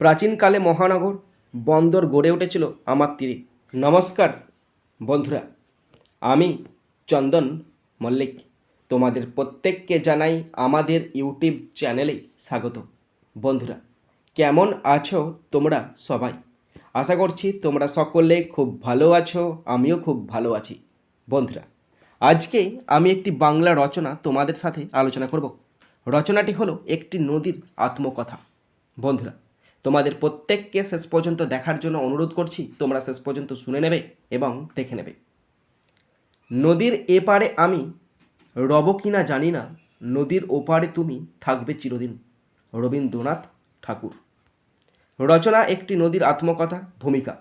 প্রাচীনকালে মহানগর, বন্দর গড়ে উঠেছিল আমার তীরে। নমস্কার, বন্ধুরা। আমি চন্দন মল্লিক। তোমাদের প্রত্যেককে জানাই আমাদের ইউটিউব চ্যানেলে স্বাগত। বন্ধুরা, কেমন আছো তোমরা সবাই? আশা করছি তোমরা সকলে খুব ভালো আছো, আমিও খুব ভালো আছি। বন্ধুরা, আজকে আমি একটি বাংলা রচনা তোমাদের সাথে আলোচনা করব। রচনাটি হলো একটি নদীর আত্মকথা। বন্ধুরা তোমাদের প্রত্যেককে শেষ পর্যন্ত দেখার জন্য অনুরোধ করছি, তোমরা শেষ পর্যন্ত শুনে নেবে এবং দেখে নেবে। নদীর এপারে আমি রব কিনা জানি না, নদীর ওপারে তুমি থাকবে চিরদিন। রবীন্দ্রনাথ ঠাকুর। রচনা একটি নদীর আত্মকথা, ভূমিকা।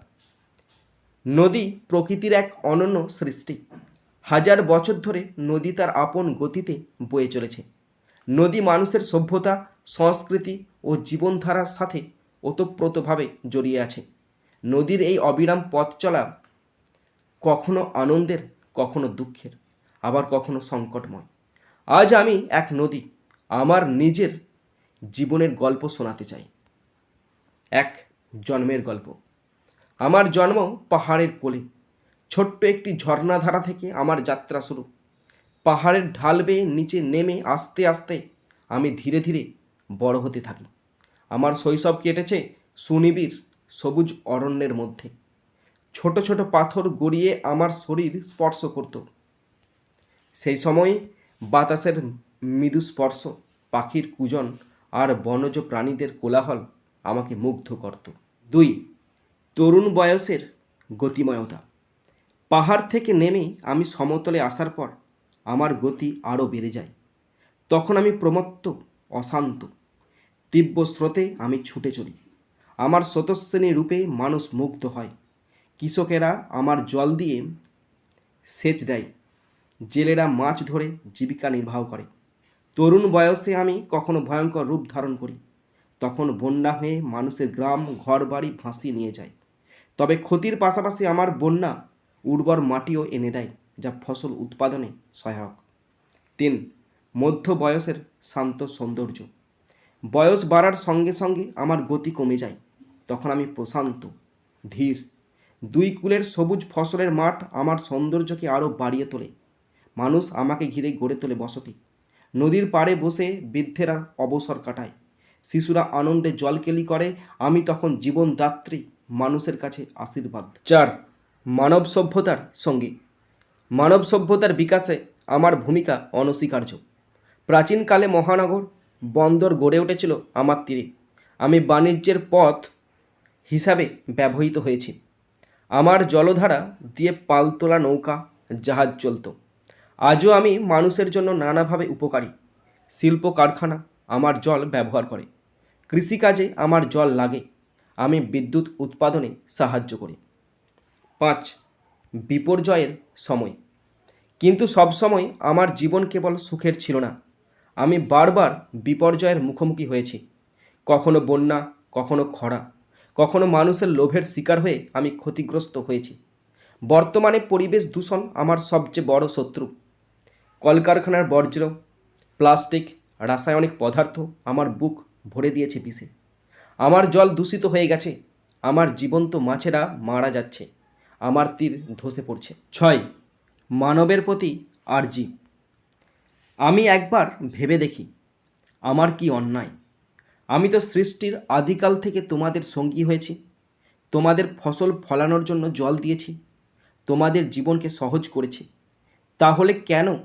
নদী প্রকৃতির এক অনন্য সৃষ্টি। হাজার বছর ধরে নদী তার আপন গতিতে বয়ে চলেছে। নদী মানুষের সভ্যতা, সংস্কৃতি ও জীবনধারার সাথে ওতপ্রোতভাবে জড়িয়ে আছে। নদীর এই অবিরাম পথ চলা কখনো আনন্দের, কখনো দুঃখের, আবার কখনো সংকটময়। আজ আমি এক নদী, আমার নিজের জীবনের গল্প শোনাতে চাই। এক জন্মের গল্প। আমার জন্ম পাহাড়ের কোলে। ছোট্ট একটি ঝর্ণাধারা থেকে আমার যাত্রা শুরু। পাহাড়ের ঢাল বেয়ে নিচে নেমে আস্তে আস্তে আমি ধীরে ধীরে বড় হতে থাকি। আমার শৈশব কেটেছে সুনিবিড় সবুজ অরণ্যের মধ্যে। ছোট ছোট পাথর গড়িয়ে আমার শরীর স্পর্শ করত। সেই সময় বাতাসের মৃদু স্পর্শ, পাখির কুজন আর বনজ প্রাণীদের কোলাহল আমাকে মুগ্ধ করত। দুই, তরুণ বয়সের গতিময়তা। পাহাড় থেকে নেমে আমি সমতলে আসার পর আমার গতি আরও বেড়ে যায়। তখন আমি প্রমত্ত, অশান্ত তীব্র স্রোতে আমি ছুটে চলি। আমার স্রোতশ্রেণী রূপে মানুষ মুগ্ধ হয়। কৃষকেরা আমার জল দিয়ে সেচ দেয়। জেলেরা মাছ ধরে জীবিকা নির্বাহ করে। তরুণ বয়সে আমি কখনো ভয়ঙ্কর রূপ ধারণ করি। তখন বন্যা হয়ে মানুষের গ্রাম, ঘরবাড়ি ভাসিয়ে নিয়ে যায়। তবে ক্ষতির পাশাপাশি আমার বন্যা উর্বর মাটিও এনে দেয়, যা ফসল উৎপাদনে সহায়ক। তিন মধ্য বয়সের শান্ত সৌন্দর্য। বয়স বাড়ার সঙ্গে সঙ্গে আমার গতি কমে যায়। তখন আমি প্রশান্ত, ধীর। দুই কুলের সবুজ ফসলের মাঠ আমার সৌন্দর্যকে আরও বাড়িয়ে তোলে। মানুষ আমাকে ঘিরে গড়ে তোলে বসতি। নদীর পাড়ে বসে বৃদ্ধেরা অবসর কাটায়। শিশুরা আনন্দে জলকেলি করে। আমি তখন জীবনদাত্রী মানুষের কাছে আশীর্বাদ। চার, মানব সভ্যতার সঙ্গী। মানব সভ্যতার বিকাশে আমার ভূমিকা অনস্বীকার্য। প্রাচীনকালে মহানগর বন্দর গড়ে উঠেছিল আমার তীরে। আমি বাণিজ্যের পথ হিসাবে ব্যবহৃত হয়েছি। আমার জলধারা দিয়ে পালতোলা নৌকা, জাহাজ চলত। আজও আমি মানুষের জন্য নানাভাবে উপকারী। শিল্প কারখানা আমার জল ব্যবহার করে। কৃষিকাজে আমার জল লাগে। আমি বিদ্যুৎ উৎপাদনে সাহায্য করি। পাঁচ, বিপর্যয়ের সময়। কিন্তু সব সময় আমার জীবন কেবল সুখের ছিল না। আমি বারবার বিপর্যয়ের মুখোমুখি হয়েছি। কখনো বন্যা, কখনো খরা, কখনো মানুষের লোভের শিকার হয়ে আমি ক্ষতিগ্রস্ত হয়েছি। বর্তমানে পরিবেশ দূষণ আমার সবচেয়ে বড় শত্রু। কলকারখানার বর্জ্য, প্লাস্টিক, রাসায়নিক পদার্থ আমার বুক ভরে দিয়েছে বিষে আমার জল দূষিত হয়ে গেছে, আমার জীবন্ত মাছেরা মারা যাচ্ছে, আমার তীর ধসে পড়ছে। ছয়, মানবের প্রতি আরজি। আমি একবার ভেবে দেখি, আমার কি অন্যায়। আমি তো সৃষ্টির আদিকাল থেকে তোমাদের সঙ্গী হয়েছি, তোমাদের ফসল ফলানোর জন্য জল দিয়েছি, তোমাদের জীবনকে সহজ করেছি। তাহলে কেন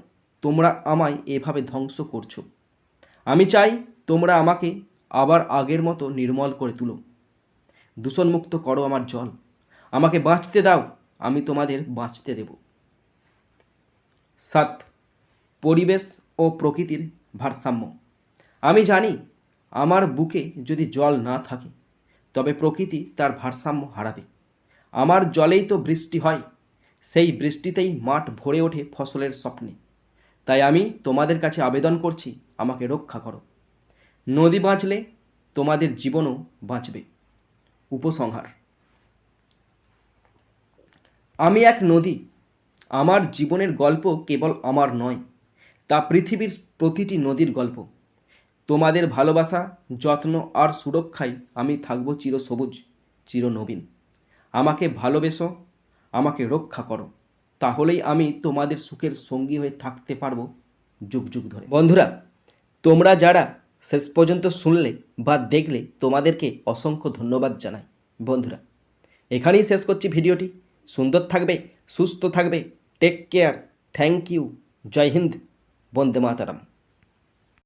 তোমরা আমায় এভাবে ধ্বংস করছ? আমি চাই তোমরা আমাকে আবার আগের মতো নির্মল করে তুলো। দূষণমুক্ত করো আমার জল। আমাকে বাঁচতে দাও, আমি তোমাদের বাঁচতে দেব। সাত পরিবেশ ও প্রকৃতির ভারসাম্য। আমি জানি আমার বুকে যদি জল না থাকে, তবে প্রকৃতি তার ভারসাম্য হারাবে। আমার জলেই তো বৃষ্টি হয়, সেই বৃষ্টিতেই মাঠ ভরে ওঠে ফসলের স্বপ্নে। তাই আমি তোমাদের কাছে আবেদন করছি, আমাকে রক্ষা করো। নদী বাঁচলে তোমাদের জীবনও বাঁচবে। উপসংহার। আমি এক নদী, আমার জীবনের গল্প কেবল আমার নয় তা পৃথিবীর প্রতিটি নদীর গল্প। তোমাদের ভালোবাসা, যত্ন আর সুরক্ষায় আমি থাকব চিরসবুজ, চিরনবীন। আমাকে ভালোবেসো, আমাকে রক্ষা করো। তাহলেই আমি তোমাদের সুখের সঙ্গী হয়ে থাকতে পারব যুগ যুগ ধরে। বন্ধুরা, তোমরা যারা শেষ পর্যন্ত শুনলে বা দেখলে, তোমাদেরকে অসংখ্য ধন্যবাদ জানাই। বন্ধুরা, এখানেই শেষ করছি ভিডিওটি। সুন্দর থাকবে, সুস্থ থাকবে। Take care thank you Joy Hind. Vande Mataram